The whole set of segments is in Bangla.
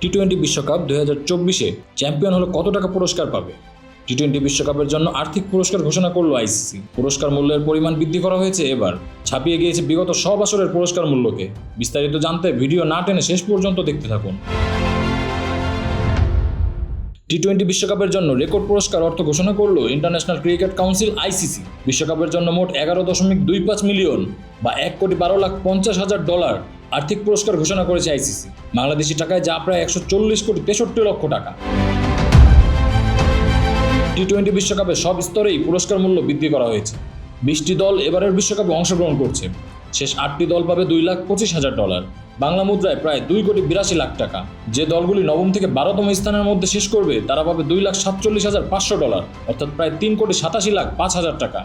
টি টোয়েন্টি বিশ্বকাপ দুই হাজার চব্বিশে চ্যাম্পিয়ন হলে কত টাকা পুরস্কার পাবে? টি টোয়েন্টি বিশ্বকাপের জন্য আর্থিক পুরস্কার ঘোষণা করল আইসিসি পুরস্কার মূল্যের পরিমাণ বৃদ্ধি করা হয়েছে এবার। ছাপিয়ে গিয়েছে বিগত সব আসরের পুরস্কার মূল্যকে। বিস্তারিত জানতে ভিডিও না টেনে শেষ পর্যন্ত দেখতে থাকুন। টি টোয়েন্টি বিশ্বকাপের জন্য রেকর্ড পুরস্কার অর্থ ঘোষণা করল ইন্টারন্যাশনাল ক্রিকেট কাউন্সিল আইসিসি বিশ্বকাপের জন্য মোট এগারো দশমিক দুই পাঁচ মিলিয়ন বা এক কোটি বারো লাখ পঞ্চাশ হাজার ডলার আর্থিক পুরস্কার ঘোষণা করেছে আইসিসি বাংলাদেশি টাকায় যা প্রায় একশো চল্লিশ কোটি তেষট্টি লক্ষ টাকা। টি টোয়েন্টি বিশ্বকাপে সব স্তরেই পুরস্কার মূল্য বৃদ্ধি করা হয়েছে। বিশটি দল এবারের বিশ্বকাপে অংশগ্রহণ করছে। শেষ আটটি দল পাবে দুই লাখ পঁচিশ হাজার ডলার। বাংলা মুদ্রায় প্রায় দুই কোটি বিরাশি লাখ টাকা। যে দলগুলি নবম থেকে বারোতম স্থানের মধ্যে শেষ করবে, তারা পাবে দুই লাখ সাতচল্লিশ হাজার পাঁচশো ডলার, অর্থাৎ প্রায় তিন কোটি সাতাশি লাখ পাঁচ হাজার টাকা।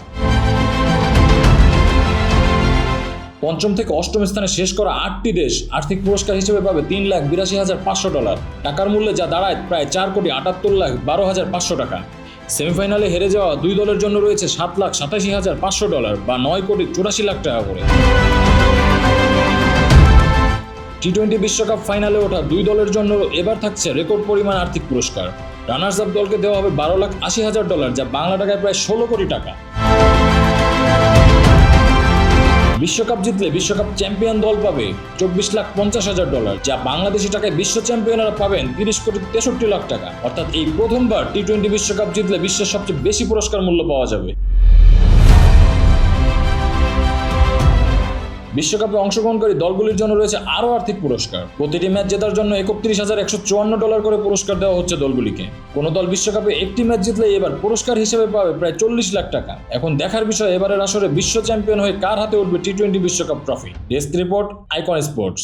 পঞ্চম থেকে অষ্টম স্থানে শেষ করা আটটি দেশ আর্থিক পুরস্কার হিসেবে পাবে তিন লাখ বিরাশি হাজার পাঁচশো ডলার। টাকার মূল্যে যা দাঁড়ায় প্রায় চার কোটি আটাত্তর লাখ বারো হাজার পাঁচশো টাকা। সেমিফাইনালে হেরে যাওয়া দুই দলের জন্য রয়েছে সাত লাখ সাতাশি হাজার পাঁচশো ডলার বা নয় কোটি চুরাশি লাখ টাকা করে। টি টোয়েন্টি বিশ্বকাপ ফাইনালে ওঠা দুই দলের জন্য এবার থাকছে রেকর্ড পরিমাণ আর্থিক পুরস্কার। রানার্স আপ দলকে দেওয়া হবে বারো লাখ আশি হাজার ডলার, যা বাংলা টাকায় প্রায় ষোলো কোটি টাকা। বিশ্বকাপ জিতলে বিশ্বকাপ চ্যাম্পিয়ন দল পাবে চব্বিশ লাখ পঞ্চাশ হাজার ডলার, যা বাংলাদেশি টাকায় বিশ্ব চ্যাম্পিয়নরা পাবেন তিরিশ কোটি তেষট্টি লাখ টাকা। অর্থাৎ এই প্রথমবার টি টোয়েন্টি বিশ্বকাপ জিতলে বিশ্বের সবচেয়ে বেশি পুরস্কার মূল্য পাওয়া যাবে। বিশ্বকাপে অংশগ্রহণকারী দলগুলির জন্য রয়েছে আরও আর্থিক পুরস্কার। প্রতিটি ম্যাচ জেতার জন্য একত্রিশ হাজার একশো চুয়ান্ন ডলার করে পুরস্কার দেওয়া হচ্ছে দলগুলিকে। কোনো দল বিশ্বকাপে একটি ম্যাচ জিতলে এবার পুরস্কার হিসেবে পাবে প্রায় চল্লিশ লাখ টাকা। এখন দেখার বিষয়, এবারের আসরে বিশ্ব চ্যাম্পিয়ন হয়ে কার হাতে উঠবে টি টোয়েন্টি বিশ্বকাপ trophy? Desk report icon sports